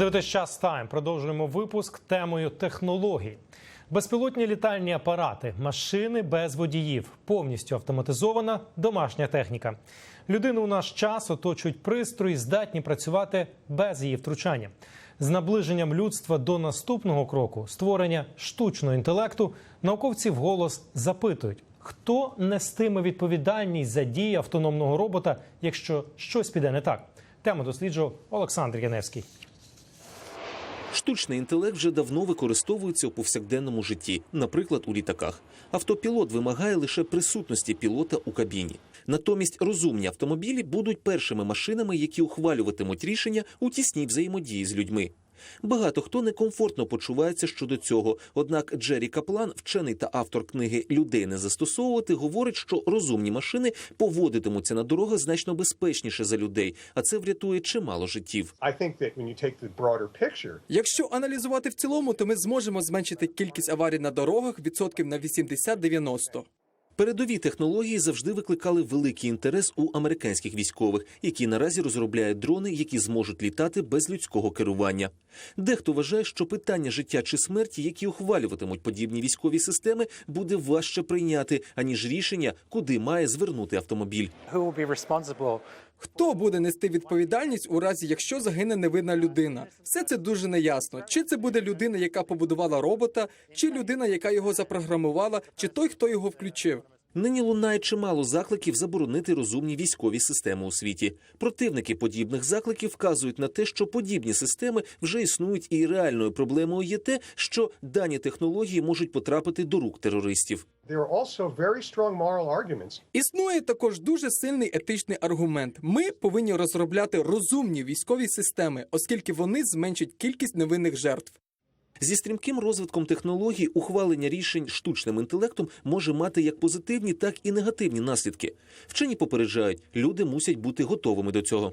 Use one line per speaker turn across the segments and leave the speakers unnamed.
Дивитесь час тайм. Продовжуємо випуск темою технологій. Безпілотні літальні апарати, машини без водіїв, повністю автоматизована домашня техніка. Людину у наш час оточують пристрої, здатні працювати без її втручання. З наближенням людства до наступного кроку створення штучного інтелекту науковці вголос запитують, хто нестиме відповідальність за дії автономного робота, якщо щось піде не так. Тему досліджував Олександр Яневський.
Штучний інтелект вже давно використовується у повсякденному житті, наприклад, у літаках. Автопілот вимагає лише присутності пілота у кабіні. Натомість розумні автомобілі будуть першими машинами, які ухвалюватимуть рішення у тісній взаємодії з людьми. Багато хто некомфортно почувається щодо цього. Однак Джері Каплан, вчений та автор книги Людей не застосовувати, говорить, що розумні машини поводитимуться на дорогах значно безпечніше за людей, а це врятує чимало життів.
Якщо аналізувати в цілому, то ми зможемо зменшити кількість аварій на дорогах відсотків на 80-90.
Передові технології завжди викликали великий інтерес у американських військових, які наразі розробляють дрони, які зможуть літати без людського керування. Дехто вважає, що питання життя чи смерті, які ухвалюватимуть подібні військові системи, буде важче прийняти аніж рішення, куди має звернути автомобіль.
Хто буде нести відповідальність у разі, якщо загине невинна людина? Все це дуже неясно. Чи це буде людина, яка побудувала робота, чи людина, яка його запрограмувала, чи той, хто його включив?
Нині лунає чимало закликів заборонити розумні військові системи у світі. Противники подібних закликів вказують на те, що подібні системи вже існують, і реальною проблемою є те, що дані технології можуть потрапити до рук терористів.
Існує також дуже сильний етичний аргумент. Ми повинні розробляти розумні військові системи, оскільки вони зменшать кількість невинних жертв.
Зі стрімким розвитком технологій ухвалення рішень штучним інтелектом може мати як позитивні, так і негативні наслідки. Вчені попереджають, люди мусять бути готовими до цього.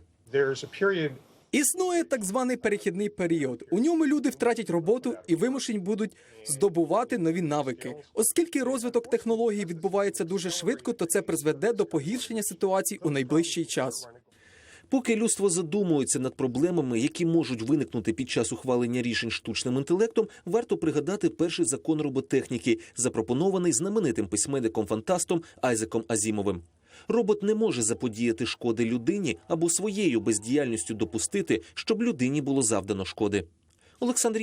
Існує так званий перехідний період. У ньому люди втратять роботу і вимушені будуть здобувати нові навики. Оскільки розвиток технологій відбувається дуже швидко, то це призведе до погіршення ситуації у найближчий час.
Поки людство задумується над проблемами, які можуть виникнути під час ухвалення рішень штучним інтелектом, варто пригадати перший закон роботехніки, запропонований знаменитим письменником-фантастом Айзеком Азімовим. Робот не може заподіяти шкоди людині або своєю бездіяльністю допустити, щоб людині було завдано шкоди. Олександр